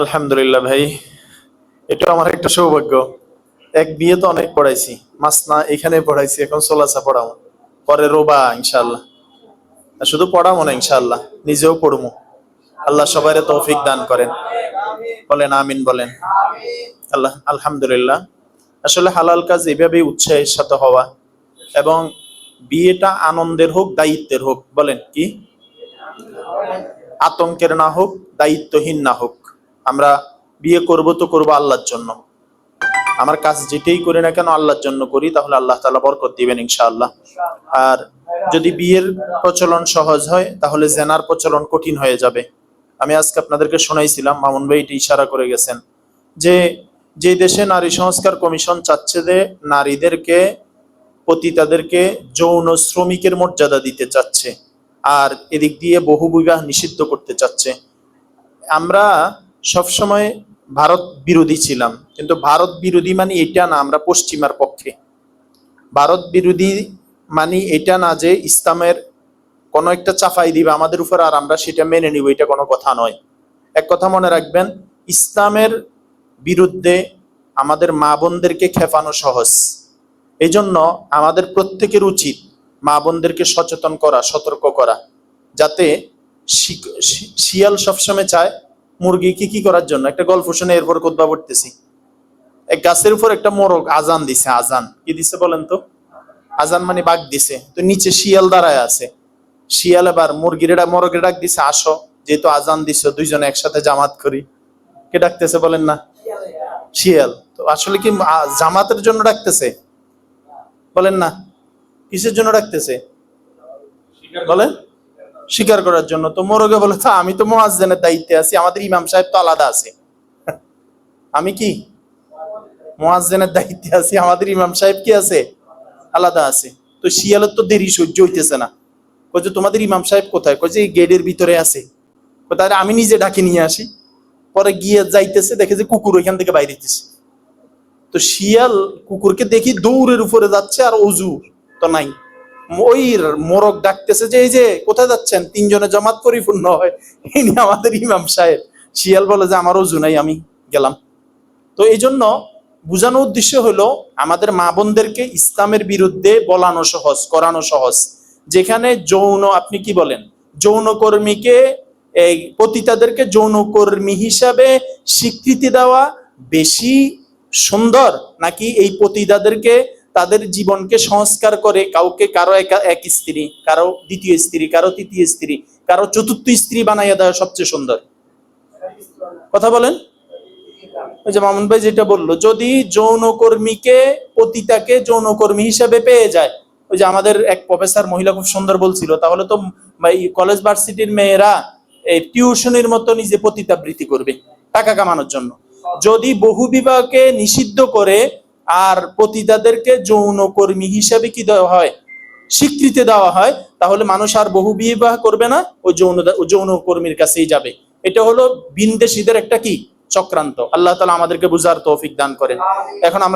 আলহামদুলিল্লাহ ভাই এটা আমার একটা সৌভাগ্য। এক বিয়ে তো অনেক পড়াইছি মাসনা এখানে পড়াইছি, এখন সোলাসা পড়াবো। পরে রোবা ইনশাল্লাহ শুধু পড়াবো না ইনশাল্লাহ নিজেও পড়ব। আল্লাহ সবাই তৌফিক দান করেন। বলেন, আমিন বলেন। আল্লাহ, আলহামদুলিল্লাহ। আসলে হালাল কাজ এভাবেই উৎসাহের সাথে হওয়া এবং বিয়েটা আনন্দের হোক, দায়িত্বের হোক, বলেন কি? আতঙ্কের না হোক, দায়িত্বহীন না হোক। আমরা বিয়ে করব তো করব আল্লাহর জন্য। আমার কাজ যেটাই করি না কেন আল্লাহর জন্য করি, তাহলে আল্লাহ তাআলা বরকত দিবেন ইনশাআল্লাহ। আর যদি বিয়ের প্রচলন সহজ হয়, তাহলে জেনার প্রচলন কঠিন হয়ে যাবে। আমি আজকে আপনাদেরকে শোনাইছিলাম, মামুন ভাই এটি ইশারা করে গেছেন যে যে দেশে নারী সংস্কার কমিশন চাচ্ছে যে নারীদেরকে পতিতাদেরকে যৌন শ্রমিকের মর্যাদা দিতে চাচ্ছে, আর এদিক দিয়ে বহু বিবাহ নিষিদ্ধ করতে চাচ্ছে। আমরা সবসময় ভারত বিরোধী ছিলাম। কিন্তু ভারত বিরোধী মানে এটা না, আমরা পশ্চিমার পক্ষে। ভারত বিরোধী মানে এটা না যে ইসলামের কোনো একটা চাফাই দিবে আমাদের উপর আর আমরা সেটা মেনে নিব, এটা কোনো কথা নয়। এক কথা মনে রাখবেন, ইসলামের বিরুদ্ধে আমাদের মা বোনদেরকে খেপানো সহজ। এই জন্য আমাদের প্রত্যেকের উচিত মা বোনদেরকে সচেতন করা, সতর্ক করা, যাতে শিয়াল সবসময় চায় মুরগি কি কি করার জন্য? একটা গল্প শুনে এরপর কোথবা পড়তেছি। এক গাছের উপর একটা মোরগ আজান দিছে, আজান। কি দিছে বলেন তো? আজান মানে বাঘ দিছে। তো নিচে শিয়াল দাঁড়ায় আছে। শিয়াল এবার মুরগির মোরগের ডাক দিছে, আসো, যেহেতু আজান দিছে, দুইজনে একসাথে জামাত করি। কে ডাকতেছে বলেন না? শিয়াল। তো আসলে কি জামাতের জন্য ডাকতেছে? বলেন না। কিসের জন্য ডাকতেছে? বলেন। স্বীকার করার জন্য। তো মোরগে বলে, তো আমি তো মোয়াজ্জেনের দায়িত্বে আছি, আমাদের ইমাম সাহেব তো আলাদা আছে। আমি কি? মোয়াজ্জেনের দায়িত্বে আছি, আমাদের ইমাম সাহেব কি আছে? আলাদা আছে। তো শিয়ালের তো দেরি সহ্য হইতেছে না। কই তোমাদের ইমাম সাহেব কোথায়? কই এই গেটের ভিতরে আছে। কোথায় আমি নিজে ডাকে নিয়ে আসি। পরে গিয়ে যাইতেছে, দেখে যে কুকুর ওইখান থেকে বাইরেতেছে তো শিয়াল কুকুরকে দেখি দৌড়ের উপরে যাচ্ছে আর অজু তো নাই। ওই মোরগ ডাকতেছে যে, এই যে, কোথায় যাচ্ছেন? তিনজনে জমাত পরিপূর্ণ হয়। ইনি আমাদের ইমাম সাহেব। শিয়াল বলে যে আমারও অজু নাই, আমি গেলাম। তো এই জন্য বোঝানো উদ্দেশ্য হলো, আমাদের মা বোনদেরকে ইসলামের বিরুদ্ধে বলানো সহজ, করানো সহজ। যেখানে যৌন, আপনি কি বলেন? যৌনকর্মীকে, এই পতিতাদেরকে যৌনকর্মী হিসাবে স্বীকৃতি দেওয়া বেশি সুন্দর? নাকি এই পতিতাদেরকে তাদের জীবনকে সংস্কার করে কাউকে কারও একা- স্ত্রী, কারও দ্বিতীয় স্ত্রী, কারও তৃতীয় স্ত্রী, কারও চতুর্থ স্ত্রী বানাইয়া দেওয়া সবচেয়ে সুন্দর। কথা বলেন? ওই যে মামুন ভাই যেটা বলল, যদি যৌনকর্মীকে পতিতাকে যৌনকর্মী হিসেবে পেয়ে যায়, ওই যে আমাদের এক প্রফেসর মহিলা খুব সুন্দর বলছিল, তাহলে তো কলেজ ভার্সিটির মেয়েরা এই টিউশনের মতো নিজে পতিতাবৃত্তি করবে, টাকা কামানোর জন্য। যদি বহু বিবাহকে নিষিদ্ধ করে আর পতিতাদেরকে যৌনকর্মী হিসাবে কি দেওয়া হয়? স্বীকৃতি দেওয়া হয়, তাহলে মানুষ আর বহু বিবাহ করবে না, ও যৌন যৌনকর্মীর কাছেই যাবে। এটা হলো বিনদেশীদের একটা কি? চক্রান্ত। আল্লাহ তালা আমাদেরকে বুঝার তৌফিক দান করেন। এখন আমরা